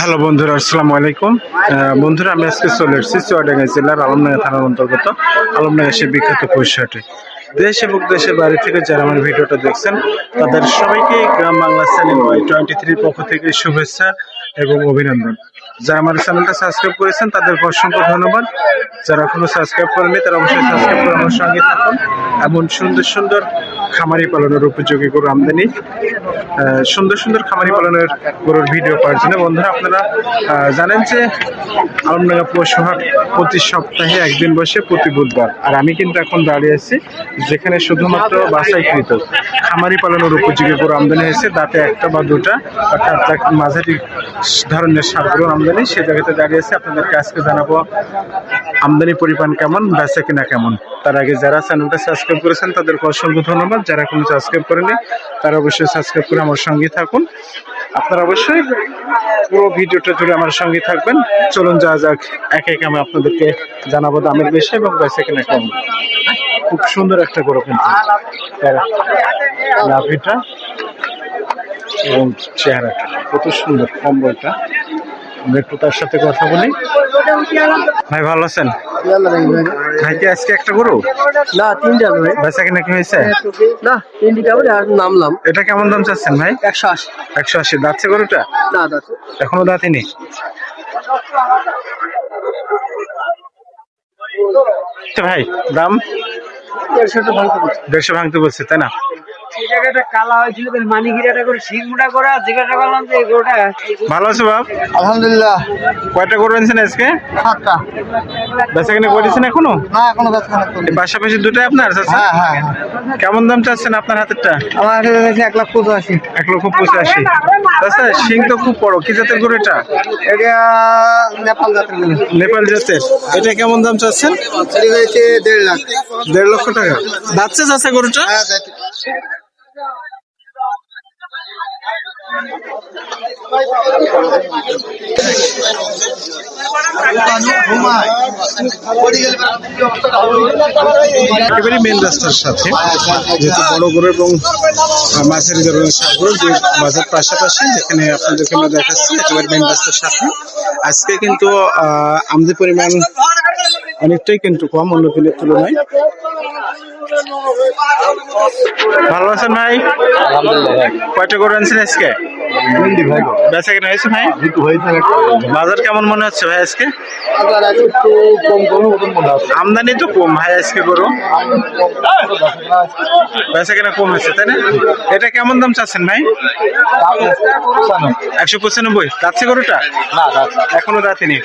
Hello বন্ধুরা, আসসালামু আলাইকুম। বন্ধুরা, আমি আজকে চলে এসেছি চুয়াডাঙ্গা জেলার আলমডাঙ্গা থানার অন্তর্গত আলমডাঙ্গা সে বিখ্যাত পরিষদে দেশ এবং দেশের বাড়ি থেকে যারা আমার ভিডিওটা দেখছেন, তাদের সবাইকে Gram Bangla channel Y twenty থ্রির পক্ষ থেকে শুভেচ্ছা। এবং অভিনন্দন। যারা আমার চ্যানেলটা সাবস্ক্রাইব করেছেন তাদেরকে অসংখ্য ধন্যবাদ। যারা এখনও সাবস্ক্রাইব করেনি তারা অবশ্যই সাবস্ক্রাইব করে আমার সঙ্গে থাকুন। এমন সুন্দর সুন্দর খামারি পালনের উপযোগী গরু আমদানি সুন্দর সুন্দর খামারি পালনের গরুর ভিডিও পাওয়ার জন্য। বন্ধুরা, আপনারা জানেন যে আলমডাঙ্গা পশুহাট প্রতি সপ্তাহে একদিন বসে প্রতি বুধবার। আর আমি কিন্তু এখন দাঁড়িয়ে আছি, যেখানে শুধুমাত্র বাসাইকৃত খামারি পালনের উপযোগী গরু আমদানি হয়েছে। দাঁতে একটা বা দুটা, অর্থাৎ মাঝারি ধরনের সার গরু আমদানি, সে জায়গাতে দাঁড়িয়ে আছে আপনাদেরকে আজকে জানাব আমদানি পরিমাণ কেমন, বেচা কিনা কেমন। তার আগে যারা চ্যানেলটা সাবস্ক্রাইব করেছেন, তাদেরকে অসংখ্য ধন্যবাদ। যারা এখনও সাবস্ক্রাইব করেনি তারা অবশ্যই সাবস্ক্রাইব করে আমার সঙ্গে থাকুন। আপনারা অবশ্যই পুরো ভিডিওটা জুড়ে আমার সঙ্গে থাকবেন। চলুন যা যাক, এক এক আমি আপনাদেরকে জানাব দামের বেশি এবং বেচা কিনা কেমন। খুব সুন্দর একটা গরু কিন্তু। লাভিটা এবং চেহারাটা। কত সুন্দর কম্বলটা। আমরা একটু তার সাথে কথা বলি। ভাই ভালো আছেন? ভাই কি আজকে একটা গরু? না তিনটা ভাই বেচা কিনা কি হয়েছে? না তিনটি কেমন আর নামলাম। এটা কেমন দাম চাচ্ছেন ভাই? একশো আশি। একশো আশি। দাচ্ছে গরুটা? না দাদা এখনও দাঁতিনি? ভাই দাম? দেড়শো ভাঙতে বলছে তাই না? এই জায়গাটা কালা হয়েছিল মানি গিরাটা করে শিং মোটা করা জিজ্ঞাসা করলাম যে গোটা ভালো আছে বাপ? আলহামদুলিল্লাহ। কয়টা গরু আনছেন আজকে? সাতটা। বেচা কিনা করেছেন এখনও? না এখনও পাশাপাশি দুটাই আপনার হ্যাঁ হ্যাঁ কেমন দাম চাচ্ছেন আপনার হাতেরটা? আমার আছে এক লাখ পঁচাশি। এক লক্ষ পঁচাশি। আচ্ছা শিং তো খুব বড় কি জাতের গরু এটা? এটা নেপাল যাত্রা গেল নেপাল জাতের। এটা কেমন দাম চাচ্ছেন? দেড় লাখ। দেড় লক্ষ টাকা। দাচ্ছে যাচ্ছে গরুটা? হ্যাঁ একেবারে মেন রাস্তার সাথে যেহেতু বড় এবং যে বাজার পাশাপাশি যেখানে আপনাদেরকে আমরা দেখাচ্ছি একেবারে মেন রাস্তার সাথে। আজকে কিন্তু আহ, আমদানি পরিমাণ অনেকটাই কিন্তু কম অন্য দিনের তুলনায়। ভালো আছেন ভাই? কয়টা গরু আনছেন আজকে? বেচা কেনা হয়েছে ভাই? বাজার কেমন মনে হচ্ছে ভাই আজকে? আমদানি তো কম ভাই আজকে গরু। বেচা কেনা কম হয়েছে তাই না? এটা কেমন দাম চাচ্ছেন ভাই? একশো পঁচানব্বই। যাচ্ছে গরুটা? এখনও রাতেনি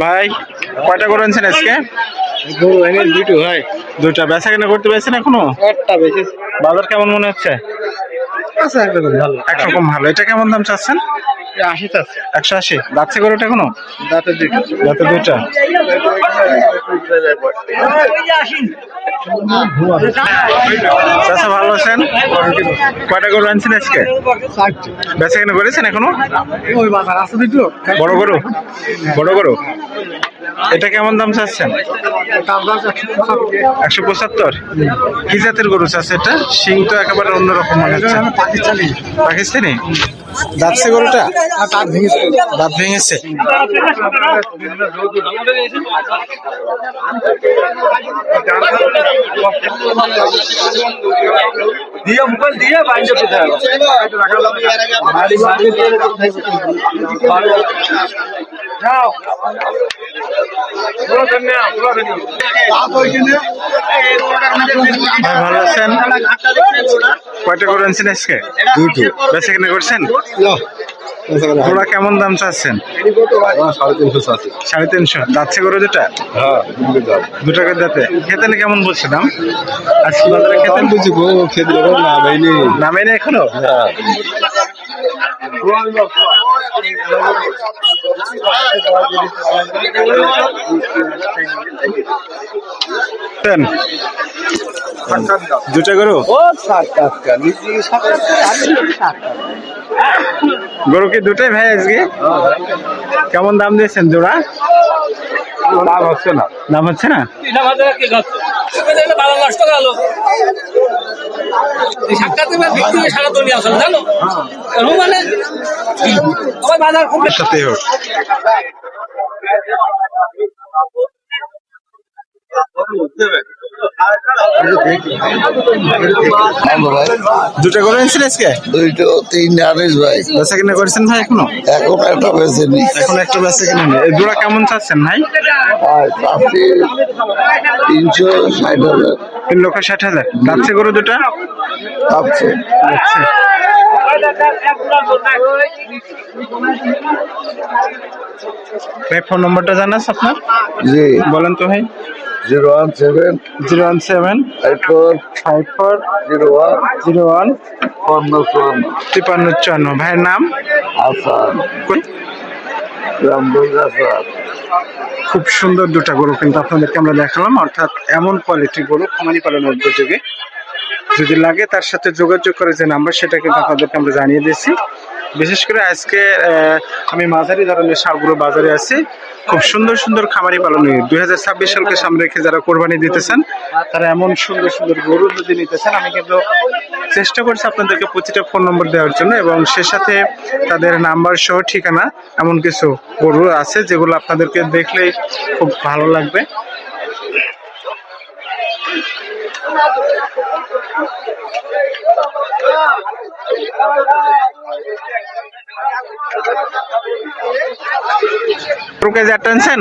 ভাই কয়টা গরু আনছেন আজকে? দুটো ভাই। দুইটা। বেচা কেনা করতে পেরেছেন এখনও? একটা বেশি বাজার কেমন মনে হচ্ছে? আছে একটা ভালো। একরকম ভালো। এটা কেমন দাম চাচ্ছেন? আশি আছে একশো আশি। যাচ্ছে গরুটা এখনও? দাঁতে দুটো যাতে দুইটা। চাচা ভালো আছেন? কয়টা গরু আনছেন আজকে? বেচা কেনা করেছেন এখনও? বড় গরু? বড় গরু? এটা কেমন দাম চাচ্ছেন? একশো পঁচাত্তর। কি জাতের গরু চাচ্ছে এটা? শিং তো একেবারে অন্যরকম মনে হচ্ছে। পাকিস্তানি পাকিস্তানি? দাঁতছে গরুটা দাঁত ভেঙেছে দাঁত ভেঙেছে। দিয়ে মুখল দিয়ে বাইরে কোথায় যাও। ভালো আছেন? কয়টা গরু আনছেন আজকে? দুটো। বেচা কেনা করছেন ঘোড়া কেমন দাম চাচ্ছেন? সাড়ে তিনশো চাষি সাড়ে তিনশো। যাচ্ছে গরু দুটা? হ্যাঁ দুটো করে দাঁতে খেতেন কেমন বলছে দাম? আজকে বাজারে খেতেন? বুঝি গো খেতে দেবো না ভাইনি নামে না এখনও? হ্যাঁ। দুটো গরু? গরু কি দুটাই ভাই আজকে? কেমন দাম দিয়েছেন জোড়া? লাভ হচ্ছে না। দাম হচ্ছে না? নষ্ট গেল সাক্ষাৎ এবার সারা দুনিয়া আসলে জানো? মানে সবাই বাজার খুব সাথে হোক। দুটো করে এনেছেন আজকে? দুইটো তিন আড়াইশ ভাই। বেচা কিনা করেছেন ভাই এখনও? এখন একটা নি এখন একটা বেচা কিনা নেই। এই জোড়া কেমন চাচ্ছেন ভাই? আর তিনশো ষাট হাজার। তিন লক্ষ ষাট হাজার। যাচ্ছে গরু দুটা? আচ্ছা ভাই ফোন নম্বরটা জানাস আপনার? জি। বলেন তো ভাই। Zero one seven. Zero one seven. Five four. Five four. Zero one. Zero one. পন্ন চুয়ান্ন। তিপান্ন চুয়ান্ন। ভাইয়ের নাম? কই? রামদুল আসান খুব সুন্দর দুটা গরু কিন্তু আপনাদেরকে আমরা দেখালাম, অর্থাৎ এমন কোয়ালিটির গরু খামারি পালনের উদ্যোগে যদি লাগে তার সাথে যোগাযোগ করে যে নাম্বার সেটা কিন্তু আপনাদেরকে আমরা জানিয়ে দিয়েছি। বিশেষ করে আজকে আমি মাঝারি ধরনের সারগুলো বাজারে আছি। খুব সুন্দর সুন্দর খামারি পালন দুই হাজার ছাব্বিশ সালকে সামনে রেখে যারা কোরবানি দিতেছেন, তারা এমন সুন্দর সুন্দর গরু যদি নিতেছেন। আমি কিন্তু চেষ্টা করছি আপনাদেরকে প্রতিটা ফোন নম্বর দেওয়ার জন্য এবং সে সাথে তাদের নাম্বার সহ ঠিকানা, এমন কিছু গরু আছে যেগুলো আপনাদেরকে দেখলেই খুব ভালো লাগবে। রুকে যা টানছেন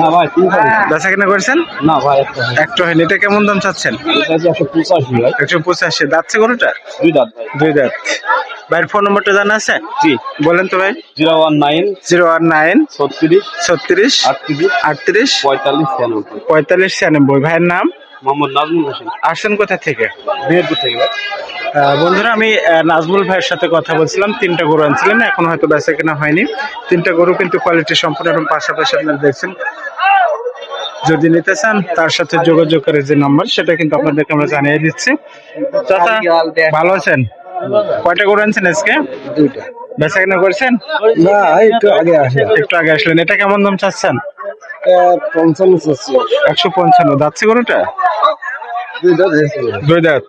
না ভাই তিন বেচা কিনা করেছেন? না ভাই একটা একটা হয়নি এটা কেমন দাম চাচ্ছেন? একশো পঁচাশি ভাই। একশো পঁচাশি দাচ্ছে গরুটা দুই দাঁত দুই দাঁত। ভাইয়ের ফোন নম্বরটা জানা আছে? জি। বলেন তো ভাই। Zero one nine zero one nine ছত্রিশ ছত্রিশ আটত্রিশ আটত্রিশ পঁয়তাল্লিশ পঁয়তাল্লিশ ছিয়ানব্বই। ভাইয়ের নাম? মোহাম্মদ নাজমুল হোসেন। আসছেন কোথা থেকে? মেহেরপুর বন্ধুরা আমি নাজমুল ভাইয়ের সাথে কথা বলছিলাম। তিনটা গরু আনছিলেন এখন হয়তো বেচা কেনা হয়নি। তিনটা গরু কিন্তু কোয়ালিটি সম্পূর্ণ এবং পাশাপাশি আপনারা দেখছেন। যদি নিতে চান তার সাথে যোগাযোগ করে যে নাম্বার সেটা কিন্তু আপনাদেরকে আমরা জানিয়ে দিচ্ছি। চাচা ভালো আছেন? কয়টা গরু আনছেন আজকে? দুইটা। বেচা কেনা করছেন? না একটু আগে আসে একটু আগে আসলেন। এটা কেমন দাম চাচ্ছেন? পঞ্চান্ন চাচ্ছি। একশো পঞ্চান্ন। যাচ্ছে গরুটা? দুইটা দিয়েছি দুই দাঁত।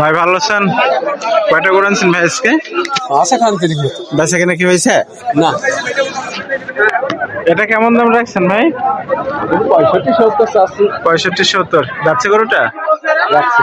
ভাই ভালো আছেন? কয়টা গরু আনছেন ভাই আজকে? আশা খান তিনি বেচা কেনা কি হয়েছে? না। এটা কেমন দাম রাখছেন ভাই? পঁয়ষট্টি সত্তর পঁয়ষট্টি সত্তর। যাচ্ছে গরুটা? রাখছি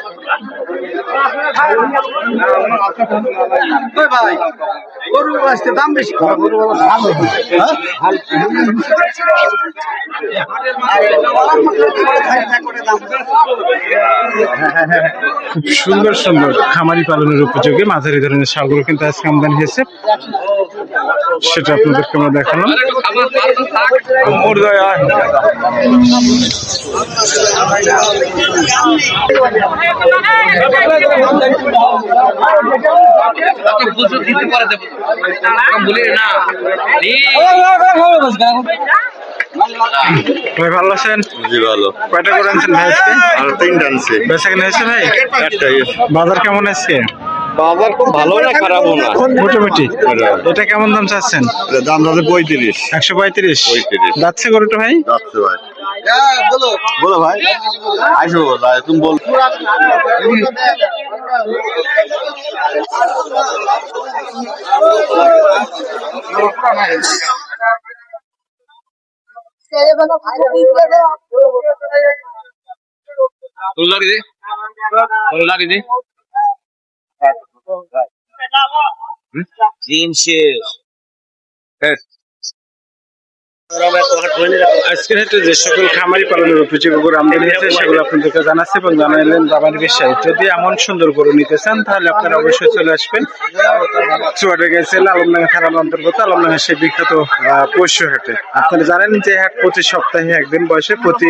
ভাই? গরু আসতে দাম বেশি খুব সুন্দর সুন্দর খামারি পালনের উপযোগী মাঝারি ধরনের সারগুলো কিন্তু আজকে আমদানি হয়েছে। সেটা আপনাদেরকে আমরা দেখালাম। ওর দয়া। বলি না। ভাই ভালো আছেন? জি ভালো। কয়টা করে আনছেন ভাই আজকে? আর তিনটা আনছে। বেচা কেনা হয়েছে ভাই? বাজার কেমন আজকে? বাজার খুব ভালো না খারাপও না? মোটামুটি। এটা কেমন দাম চাচ্ছেন? দাম যাচ্ছে পঁয়ত্রিশ। একশো পঁয়ত্রিশ। 35 যাচ্ছে গরুটা ভাই? যাচ্ছে ভাই। বলো ভাই। আইসো ভাই তুমি বল। দে। দে। শেষ। আজকের হাটে যে সকল খামারি পালনের উপযোগী গরু আমদানি হয়েছে সেগুলো আপনাদেরকে জানাচ্ছে এবং জানাইলেন বাবার বিষয়। যদি এমন সুন্দর গরু নিতে চান, তাহলে আপনারা অবশ্যই চলে আসবেন। চুয়াডে গেছে আলমডাঙ্গা থানার অন্তর্গত আলমডাঙ্গা সেই বিখ্যাত পশু হাটে। আপনারা জানেন যে হাট প্রতি সপ্তাহে একদিন বসে, প্রতি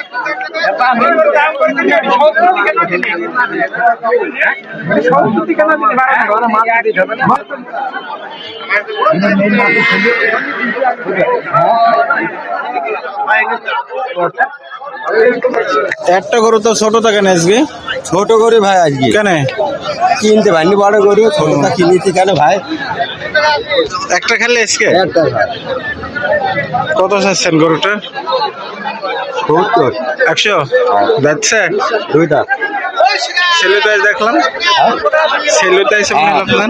একটা গরু তো ছোট থাকে না আজকে। ছোট করে ভাই আজকে। কেন? কিনতে পারিনি বড় গরু ছোটটা কিনেছি কেন ভাই? একটা খেলে আজকে? একটা কত চাচ্ছেন গরুটা? সত্তর একশো। যাচ্ছে ছেলে তো দেখলাম। ছেলে তো এসে দেখলাম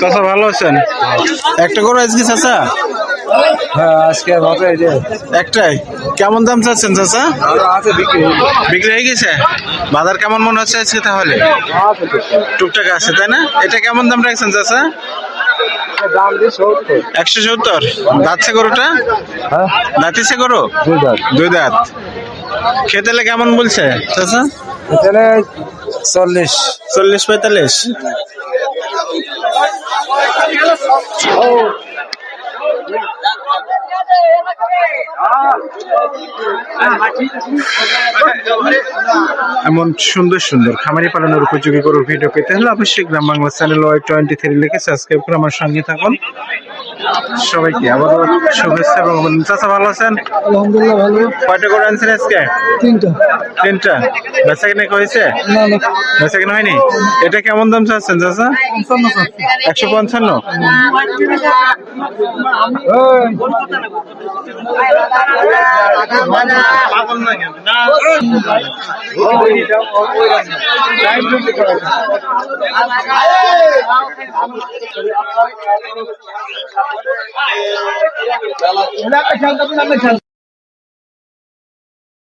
চাচা ভালো আছেন? একটা গরু আজকে চাচা? হ্যাঁ আজকে এই যে। একটাই। কেমন দাম চাচ্ছেন চাচা? আছে বিক্রি বিক্রি হয়ে গেছে? বাজার কেমন মনে হচ্ছে আজকে তাহলে? টুকটাক আছে তাই না? এটা কেমন দাম রাখছেন চাচা? সত্তর একশো সত্তর। দাঁতছে গরুটা? হ্যাঁ। দাঁতিছে গরু? দুই দাঁত। খেতেলে কেমন বলছে চাচা? চল্লিশ। চল্লিশ পঁয়তাল্লিশ। এমন সুন্দর সুন্দর খামারি পালনের উপযোগী গরুর ভিডিও পেতে হলে অবশ্যই Gram Bangla channel Y twenty three লিখে সাবস্ক্রাইব করে আমার সঙ্গে থাকুন। সবাইকে আবারও শুভেচ্ছা এবং। চাচা ভালো আছেন? আলহামদুলিল্লাহ ভালো। কয়টা করে আনছেন আজকে? তিনটা। তিনটা। বেচা কিনে হয়েছে? না না। বেচা কিনে হয়নি? এটা কেমন দাম চাচ্ছেন চাচা? একশো পঞ্চান্ন? এই,